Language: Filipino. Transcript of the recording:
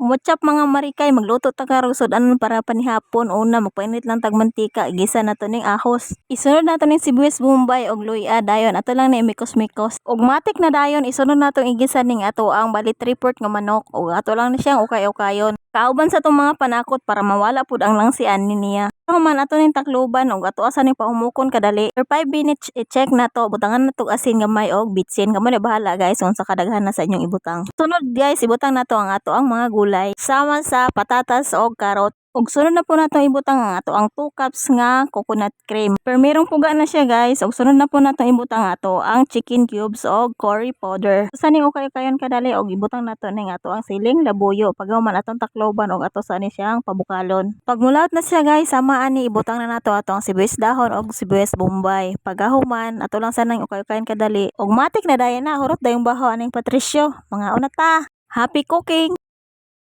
What's mga marikay, magluto ta karong sudanon para panihapon. Una, magpainit lang tag mantika, igisa na to ning ahos. Isunod na to ning sibuyas bombay og luya dayon. Ato lang ni mikos-mikos. Ug matik na dayon, isunod na tong igisa ning ato ang bali 3/4 nga manok. Ug ato lang ni siyang ukay-ukayon. Kauban sa tong mga panakot para mawala pud ang langsian ni niya. Human ato ning takloban ug ato asa ning pahumukon kadali. For 5 minutes i-check na to, butangan na to asin gamay og bitsin. Kamo na bahala guys kung sa kadaghan na sa inyong ibutang. Sunod guys, ibutang na to ang ato ang mga gulay sama sa patatas og karot. Ug sunod na po nato ibutang ang ato ang 2 cups nga coconut cream. Pero merong puga na siya guys. Ug sunod na po nato ibutang ato ang chicken cubes og curry powder. Sa ning ukay kayon kadali og ibutang nato ning ato ang siling labuyo. Pagahuman atong takloban og ato sa ni siyang pabukalon. Pag mulat na siya guys, sama ani ibutang na nato ato ang sibuyas dahon og sibuyas bombay. Pagahuman ato lang sa nang ukay kayon kadali. Og matik na dayon na hurot dayong baho aning Patricio. Mga una ta. Happy cooking!